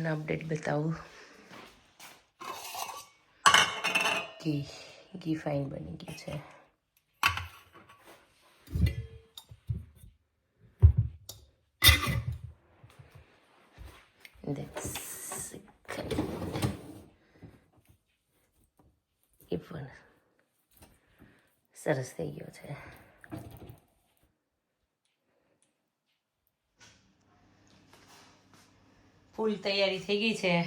કિચનના update બતાવું. ઘી ઘી ફાઇન બની ગયું છે. એ પણ સરસ થઈ ગયો છે. ફૂલ તૈયારી થઈ ગઈ છે.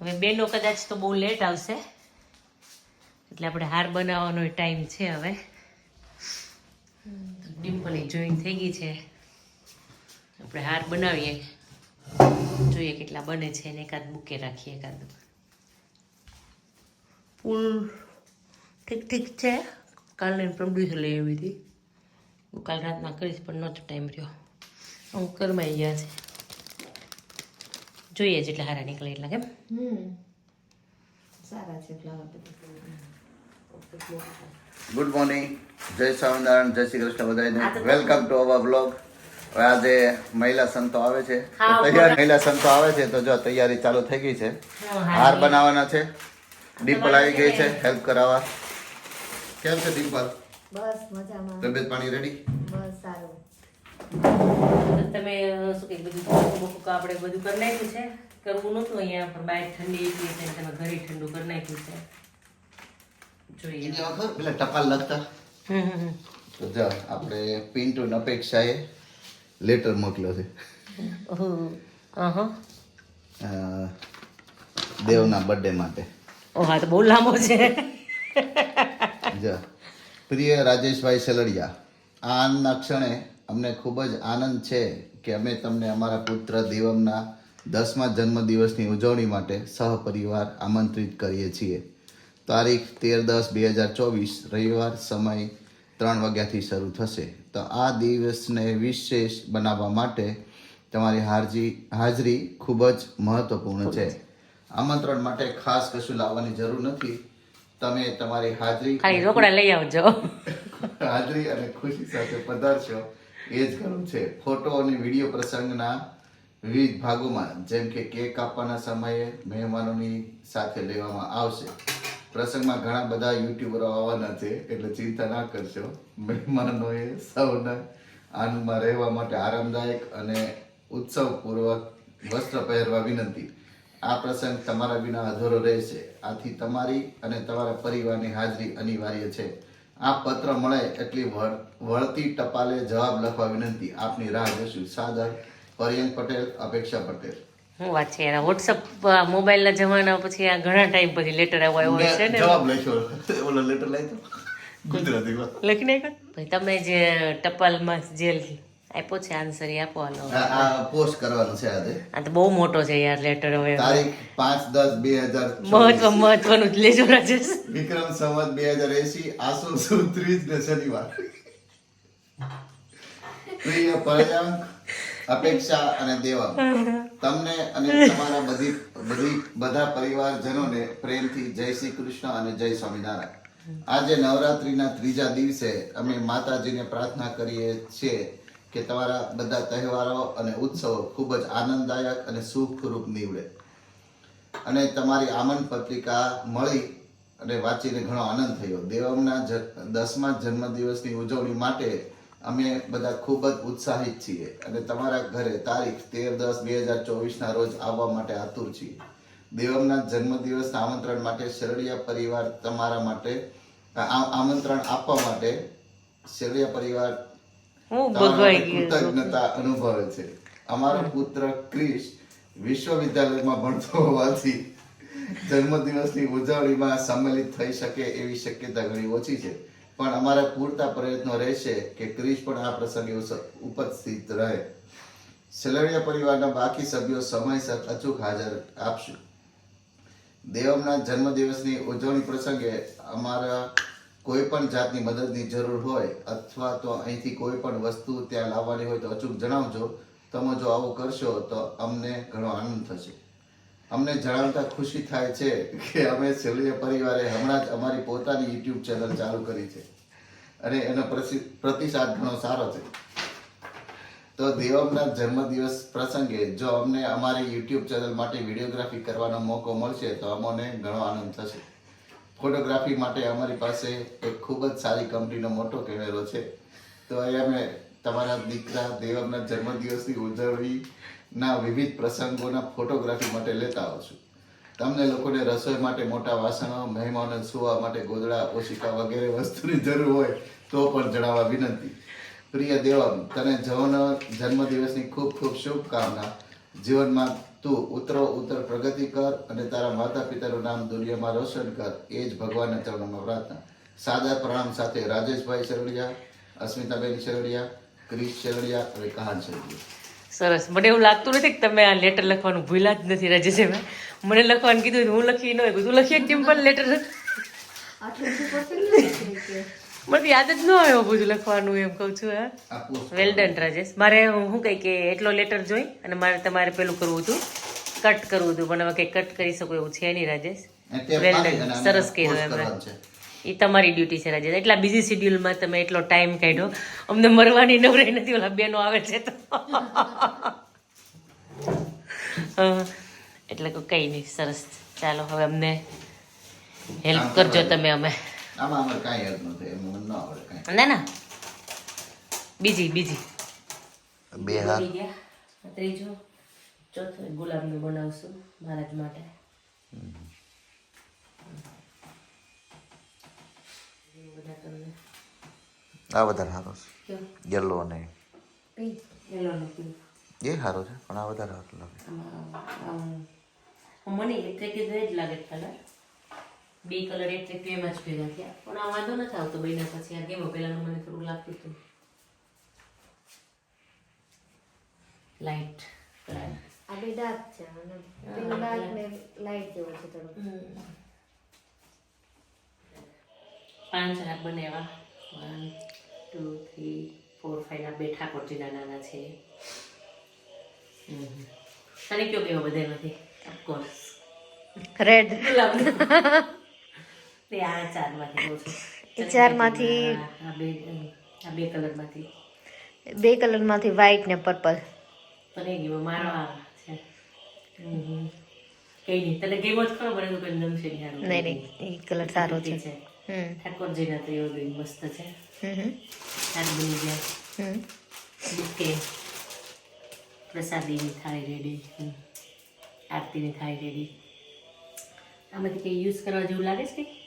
હવે બેનો કદાચ તો બહુ લેટ આવશે. એટલે આપણે હાર બનાવવાનો ટાઈમ છે હવે. ડિમ્પલ જોઈન થઈ ગઈ છે. આપણે હાર બનાવીએ. જોઈએ કેટલા બને છે ને એકાદ બુકે રાખીએ એકાદ. ફૂલ ઠીક ઠીક છે. કાલને પ્રમડ્યુસર લઈ આવી હતી હું કાલ રાતના કરીશ પણ નહોતો ટાઈમ રહ્યો. હું કરમાઈ ગયા છે જોઈએ જેટલા હારા નીકળે એટલા કેમ? સારા છે ગુડ મોર્નિંગ જય સ્વામિનારાયણ જય શ્રી કૃષ્ણ બધાને વેલકમ ટુ અવર બ્લોગ આજે મહિલા સંતો આવે છે. તૈયાર મહિલા સંતો આવે છે તો જો તૈયારી ચાલુ થઈ ગઈ છે. હાર બનાવવાના છે. ડિમ્પલ આવી ગઈ છે. હેલ્પ કરાવવા. કેમ છે ડિમ્પલ બસ મજામાં. તબિયત પાણી રેડી બસ સારું. તમે શું કે બધું બોખ્ખું આપણે બધું કરી નાખ્યું છે? કરવું નહોતું અહીંયા પણ બહાર ઠંડી એટલી છે તમે ઘરે ઠંડુ કરી નાખ્યું છે. જોઈએ. પેલા ટપાલ લખતા. તો જા આપણે પિન્ટુ અપેક્ષાએ લેટર મોકલ્યો છે. ઓહો. દેવના બર્થડે માટે. ઓહા આ તો બહુ લાંબો છે. જ. પ્રિય રાજેશભાઈ સેલડિયા આ ક્ષણે અમને ખૂબ જ આનંદ છે કે અમે તમને અમારા પુત્ર દેવમના દસમા જન્મદિવસની ઉજવણી માટે સહપરિવાર આમંત્રિત કરીએ છીએ. તારીખ તેર દસ બે હજાર ચોવીસ, રવિવાર સમય ત્રણ વાગ્યાથી શરૂ થશે. તો આ દિવસને વિશેષ બનાવવા માટે તમારી હાજરી હાજરી ખૂબ જ મહત્વપૂર્ણ છે. આમંત્રણ માટે ખાસ કશું લાવવાની જરૂર નથી. તમે તમારી હાજરી ખાલી રોકડા લઈ આવજો. હાજરી અને ખુશી સાથે પધારશો. એ જ ઘણું છે. ફોટો અને વીડિયો પ્રસંગના વિવિધ ભાગોમાં જેમ કે કેક કાપવાના સમયે મહેમાનોની સાથે લેવામાં આવશે. પ્રસંગમાં ઘણા બધા યુટ્યુબરો આવવાના છે એટલે ચિંતા ના કરશો. મહેમાનોએ સૌને આનંદમાં રહેવા માટે આરામદાયક અને ઉત્સવપૂર્વક વસ્ત્ર પહેરવા વિનંતી. આ પ્રસંગ તમારા વિના અધૂરો રહેશે. આથી તમારી અને તમારા પરિવારની હાજરી અનિવાર્ય છે. આ પત્ર મળે એટલી વળતી ટપાલે જવાબ લખવા વિનંતી. આપની રાહ જોશું. સાદર પર્યંક પટેલ અપેક્ષા પટેલ. શું વાત છે? યાર વોટ્સઅપ મોબાઈલના જમાના પછી આ ઘણા ટાઈમ પછી લેટર આવ્યો હોય છે ને? જવાબ લખ્યો. ઓલો લેટર લઈ તો? ગુજરાતીમાં. લખી નાખ્યો? ભાઈ તમે જે ટપાલમાં જે આપ્યો છે આન્સર એ આપો હાલો આ- પોસ્ટ કરવાનું છે આજે. આ તો બહુ મોટો છે યાર લેટર હવે. તારીખ પાંચ દસ બે મહત્વ મહત્વનું જ લેજો રાજેશ. વિક્રમ સંવત બે હજાર એસી આસો સુદ ત્રીજ ને શનિવાર. પ્રિય પર્યાંક અપેક્ષા અને દેવા. તમને અને તમારા બધી બધી બધા પરિવારજનોને પ્રેમથી જય શ્રી કૃષ્ણ અને જય સ્વામિનારાયણ. આજે નવરાત્રીના ત્રીજા દિવસે અમે માતાજીને પ્રાર્થના કરીએ છીએ કે તમારા બધા તહેવારો અને ઉત્સવો ખૂબ જ આનંદદાયક અને સુખરૂપ નીવડે. અને તમારી આમંત્રણ પત્રિકા મળી અને વાંચીને ઘણો આનંદ થયો. દેવમના દસમા જન્મદિવસની ઉજવણી માટે અમે બધા ખૂબ જ ઉત્સાહિત છીએ અને તમારા ઘરે તારીખ તેર દસ બે હજાર ચોવીસના રોજ આવવા માટે આતુર છીએ. દેવમના જન્મદિવસ આમંત્રણ માટે શરડિયા પરિવાર તમારા માટે આમંત્રણ આપવા માટે શરડિયા પરિવાર હું તમારા ગયો કૃતજ્ઞતા અનુભવે છે. અમારો પુત્ર ક્રિશ વિશ્વવિદ્યાલયમાં ભણતો હોવાથી જન્મદિવસની ઉજવણીમાં સંમેલિત થઈ શકે એવી શક્યતા ઘણી ઓછી છે. પણ અમારા પૂરતા પ્રયત્નો રહેશે કે ક્રિશ પણ આ પ્રસંગે ઉપસ્થિત રહે. સેલરિયા પરિવારના બાકી સભ્યો સમયસર અચૂક હાજર આપશું. દેવમના જન્મદિવસની ઉજવણી પ્રસંગે અમારા કોઈ પણ જાતની મદદની જરૂર હોય અથવા તો અહીંથી કોઈ પણ વસ્તુ ત્યાં લાવવાની હોય તો અચૂક જણાવજો. તમે જો આવું કરશો તો અમને ઘણો આનંદ થશે. અમને જણાવતા ખુશી થાય છે કે અમે સેલિયા પરિવારે હમણાં જ અમારી પોતાની યુટ્યુબ ચેનલ ચાલુ કરી છે. અને એનો પ્રતિસાદ ઘણો સારો છે. તો દેવમના જન્મદિવસ પ્રસંગે જો અમને અમારી યુટ્યુબ ચેનલ માટે વિડીયોગ્રાફી કરવાનો મોકો મળશે તો અમને ઘણો આનંદ થશે. ફોટોગ્રાફી માટે અમારી પાસે એક ખૂબ જ સારી કંપનીનો મોટો કેમેરો છે. તો એ અમે તમારા દીકરા દેવમના જન્મદિવસની ઉજવણીના વિવિધ પ્રસંગોના ફોટોગ્રાફી માટે લેતા આવું છું. તમને લોકોને રસોઈ માટે મોટા વાસણો, મહેમાનો સુવા માટે ગોદડા, ઓશિકા વગેરે વસ્તુની જરૂર હોય તો પણ જણાવવા વિનંતી. પ્રિય દેવમ, તને જવન જન્મદિવસની ખૂબ ખૂબ શુભકામના. જીવનમાં તું ઉતરો ઉત્તર પ્રગતિ કર અને તારા માતા પિતાનું નામ દુનિયામાં રોશન કર. એ જ ભગવાનના ચરણોમાં પ્રાર્થના. સાદા પ્રણામ સાથે રાજેશભાઈ શેરડિયા અસ્મિતાબેન શેરડિયા ક્રિશ શેરડિયા અને કહાન શેરડિયા સરસ. મને એવું લાગતું નથી કે તમે આ લેટર લખવાનું ભૂલ્યા જ નથી રાજેશે મને લખવાનું કીધું હું લખી ન હોય તું લખી એક સિમ્પલ લેટર મને યાદ જ ન આવ્યો બધું લખવાનું એમ કહું છું હા. Well done Rajesh. મારે હું કહી કે એટલો લેટર જોઈ અને મારે તમારે પેલું કરવું હતું. કટ કરવું હતું પણ હવે કંઈ કટ કરી શકો એવું છે નહીં રાજેશ. વેલ ડન સરસ કર્યું છે. એ તમારી ડ્યુટી છે રાજેશ. એટલા બિઝી શેડ્યુલમાં તમે એટલો ટાઈમ કાઢ્યો. અમને મરવાની નવરાઈ નથી ઓલા બેનો આવે છે તો. એટલે કોઈ કંઈ નહીં સરસ. ચાલો હવે અમને હેલ્પ કરજો તમે અમે. આમાં અમારે કાંઈ યાદ ન થાય એમાં મને ન આવડે કાંઈ. ના ના. બીજી બીજી. બે હા ગયા. ત્રીજો. ચોથો ગુલાબનું બનાવશું મહારાજ માટે. આ વધારે સારો છે. યલો અને એ. સારો છે પણ આ વધારે સારો લાગે. મને એટ્રેક્ટિવ જ લાગે કલર બે કલર એટલે એમ જ ભેગા થયા પણ આ વાંધો નથી આવતો બન્યા પછી. આ કેવો પહેલાનું મને થોડું લાગતું હતું. લાઈટ કલર આ બે ડાર્ક છે અને પેલું ડાર્ક ને લાઇટ જેવો છે થોડો. પાંચ હાથ બનાવ્યા. One two three four five આ બે ઠાકોરજીના નાના છે. હમ. તને કયો કેવો બધા નથી? ઓફકોર્સ રેડ તે આ ચારમાંથી લઉં છું. ચારમાંથી- આ બે આ બે કલરમાંથી. બે કલરમાંથી વ્હાઈટ ને પર્પલ તને ગયો મારો આ છે. કઈ નહીં તને ગેમ જ ખરો મને તો કોઈ નમશે નહીં નહીં નહીં એ કલર સારો છે. ઠાકોરજીના તો એવો બી મસ્ત છે. સારું બની ગયા. બુકે. પ્રસાદીની થાળી રેડી. આરતીની થાળી રેડી. આમાંથી કંઈ યુઝ કરવા જેવું લાગે છે કંઈ.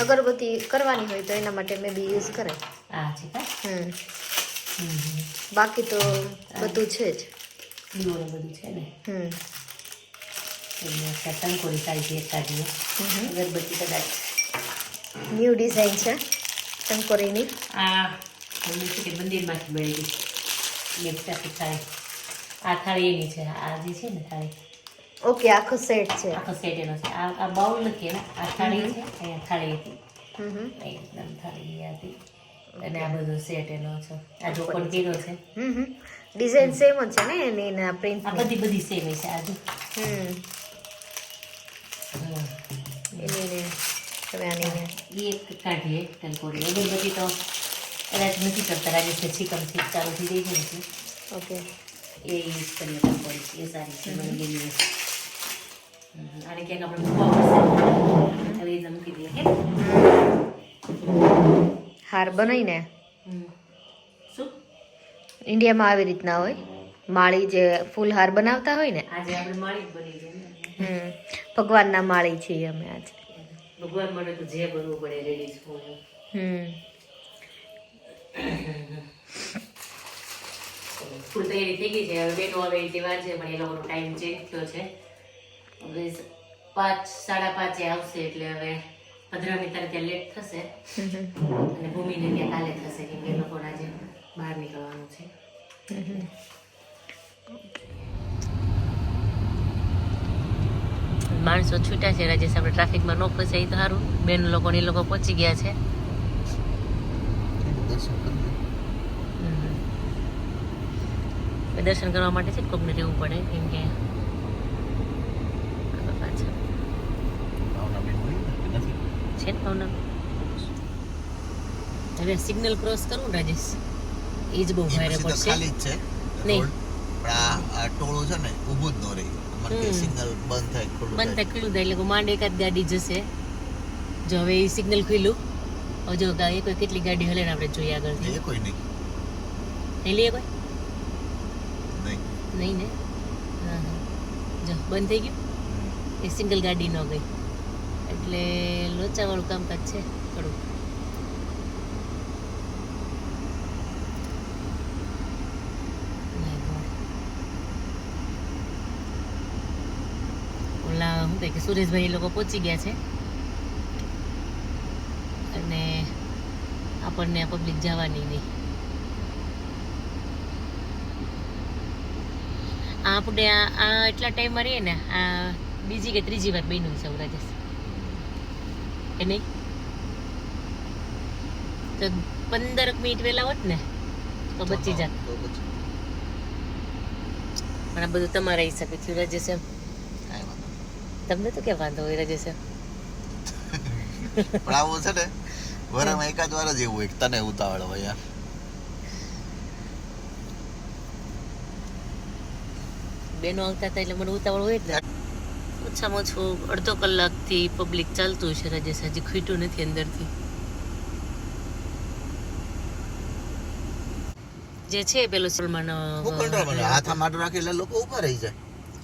અગરબત્તી કરવાની હોય તો એના માટે મેં બી યુઝ કરે આ છે હમ. હમ બાકી તો બધું છે જ. દીવો બધું છે ને? હમ. ટંકોરી સારી છે કાઢીએ અગરબત્તી કદાચ. ન્યૂ ડિઝાઇન છે ટંકોરીની આ એમની છે કે મંદિરમાંથી મેળવી બેસ્ટ આખી થાળી આ થાળી એની છે. આ જે છે ને થાળી. ઓકે આખો સેટ છે. આખો સેટ એનો છે. આ આ બાઉલ નથી એના આ થાળી છે અહીંયા થાળી હતી. એકદમ થાળી હતી. અને આ બધો સેટ એનો છે. આ જો પણ કર્યો છે. ડિઝાઇન સેમ જ છે ને એની એના પ્રિન્ટ આ બધી બધી સેમ છે આ જો. હમ. હમ. એની તમે આની એ એક કાઢીએ ટંકોરી અગરબત્તી તો કદાચ નથી કરતા રાજેશને છીકમથી ચાલુ થઈ ગઈ છે ઓકે. એ યુઝ કરીએ ટંકોરી એ સારી છે મને ગમી આને ક્યાંક આપણે મૂકવા પડશે હવે એ મૂકી દઈએ કે હાર બનાવીને. શું ઇન્ડિયામાં આવી રીતના હોય માળી જે ફૂલ હાર બનાવતા હોય ને આજે આપણે માળી બની છે ભગવાનના માળી છીએ અમે આજે ભગવાન માટે તો જે બનવું પડે રેડી છું હમ ફૂલ તૈયારી થઈ ગઈ છે હવે બેનો આવે એ તહેવાર છે પણ એ લોકોનો ટાઈમ ચેન્જ થયો છે હવે પાંચ સાડા પાંચે આવશે એટલે હવે પંદરમી તારીખે લેટ થશે. અને ભૂમિને ત્યાં કાલે થશે કેમ કે લોકો આજે બહાર નીકળવાનું છે. માણસો છૂટ્યા છે રાજેશ આપણે ટ્રાફિકમાં ન ફસાય તો સારું. બેન લોકો ને એ લોકો પહોંચી ગયા છે. દર્શન દર્શન કરવા માટે છે કોકને રહેવું પડે કેમ કે આગળ પાછળ ભાવનાબેન હોય ને કે નથી છે ભાવના હવે સિગ્નલ ક્રોસ કરું રાજેશ? એ જ બહુ ભારે પડશે. ખાલી જ છે. નહીં. પણ આ ટોળું છે ને ઊભું જ ન રહે. મને સિગ્નલ બંધ થાય ખુલ્લું બંધ થાય. ખુલ્લું થાય એટલે માંડ એકાદ ગાડી જશે. જો હવે એ સિગ્નલ ખુલ્લું. હવે જો કોઈ કેટલી ગાડી હલે ને આપણે જોઈએ આગળ એ કોઈ નહીં. નહીં લઈએ કોઈ? નહીં. નહીં ને? હા હા. જો બંધ થઈ ગયું? એ સિંગલ ગાડી ન ગઈ. એટલે લોચાવાળું કામકાજ છે થોડું ઓલા શું કહે કે સુરેશભાઈ એ લોકો પહોંચી ગયા છે. અને આપણને આ પબ્લિક જવાની નહીં. આપણે આ એટલા ટાઈમમાં રહીએ ને, આ બીજી કે ત્રીજી વાર બન્યું છે રાજેશ કે નહીં તો પંદર મિનિટ વહેલા હોત ને તો બચી જાત. પણ આ બધું તમારા હિસાબે થયું રાજેશ એમ. તમને તો કે વાંધો હોય રાજેશ એમ પણ આવું છે ને વરમાં એકાદ વાર જ એવું હોય તને ઉતાવળ હોય યાર બેનો આવતા હતા એટલે મને ઉતાવળ હોય જ ને. ઓછામાં ઓછું અડધો કલાકથી પબ્લિક ચાલતું છે રાજેશ હજી ખૂટ્યું નથી અંદરથી. જે છે પેલો સલમાન હાથ લોકો ઊભા રહી જાય.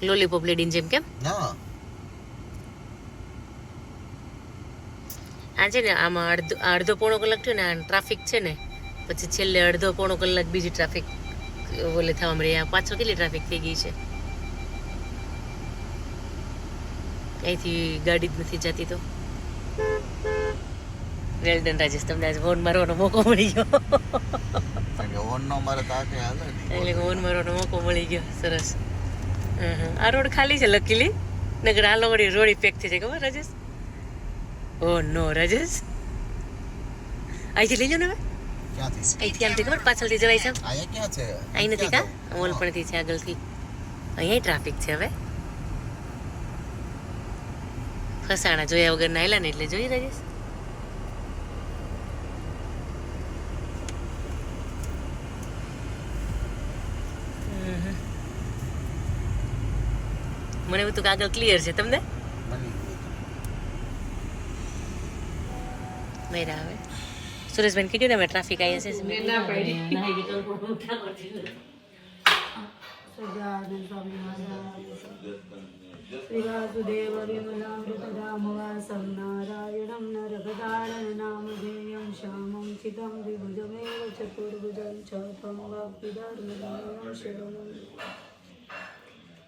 લોલીપોપ લેડીન જેમ કેમ? આ છે ને આમાં અડધો અડધો પોણો કલાક થયો ને આ ટ્રાફિક છે ને પછી છેલ્લે અડધો પોણો કલાક બીજી ટ્રાફિક ઓલે થવા મળી આ પાછળ કેટલી ટ્રાફિક થઈ ગઈ છે? અહીંથી ગાડી જ નથી જતી તો. વેલ ડન રાજેશ તમને આજે ફોન મારવાનો મોકો મળી ગયો. એટલે ફોન મારવાનો મોકો મળી ગયો સરસ. આ રોડ ખાલી છે લકીલી. નગર આલો લોકોની રોડી પેક થઈ જાય ખબર રાજેશ? ઓ નો રાજેશ. અહીંથી લઈ ને હવે. અહીંથી આમથી ખબર પાછળથી જવાય છે અહીં નથી કા? ઓલ છે આગળથી. અહીંયા ટ્રાફિક છે હવે. ફસાણા જોયા વગર નાયલા ને એટલે જોઈ રહીશ હમ. મને એવું હતું કે આગળ ક્લિયર છે તમને? બની મેરા હવે. સુરેશભાઈ કીધું ને અમે ટ્રાફિક આવી છે ના પડી. श्रीवासुदेव विमलामृतरामवासं नारायणं नरगदारणं नामधेयं श्यामं चितं द्विभुजमेव चतुर्भुजं च तं वाग्विदार्मिदं शरणं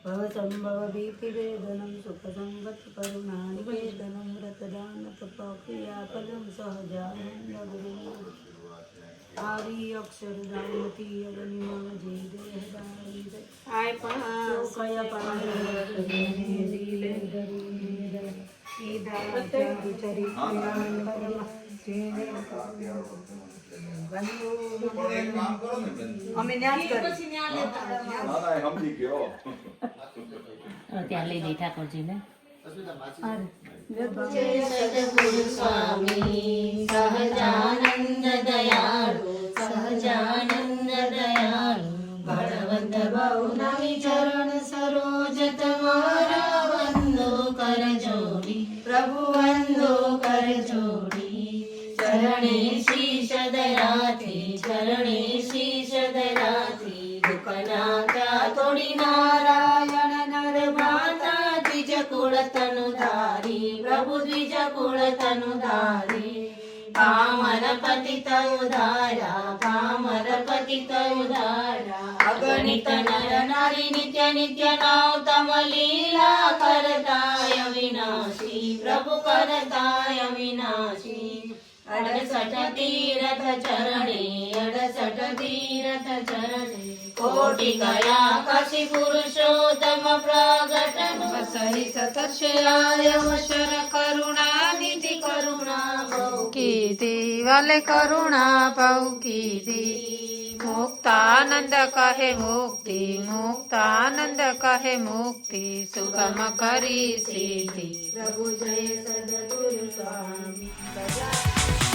भवसम्भव भीतिवेदनं सुखसङ्गत्करुणानिवेदनं व्रतदानतपक्रियाफलं सहजानन्दगुरुं અગનિમા આય પણ કયા અમે ન્યાજ કરી ત્યાં લઈ જઈ ઠાકોરજીને. સહજાનંદ દયાળુ સહજાનંદ દયાળુ ભગવંત બહુ पतित उदारा कामर पतित उदारा अगणित नर नारी नित्य नित्य नाव तमलीला करताय विनाशी प्रभु करताय विनाशी. अडसठ तीरथ चरणे अडसठ तीरथ चरणे. कोटि कया काशी पुरुषोत्तम प्रगट सही सतर्षयाय शर करुणा निधि करुणा. કીધી વાલે કરુણા ભાવ કીધી મુક્તાનંદ કહે મુક્તિ મુક્તાનંદ કહે મુક્તિ સુગમ કરી સિદ્ધિ પ્રભુ જય સદગુરુ સ્વામી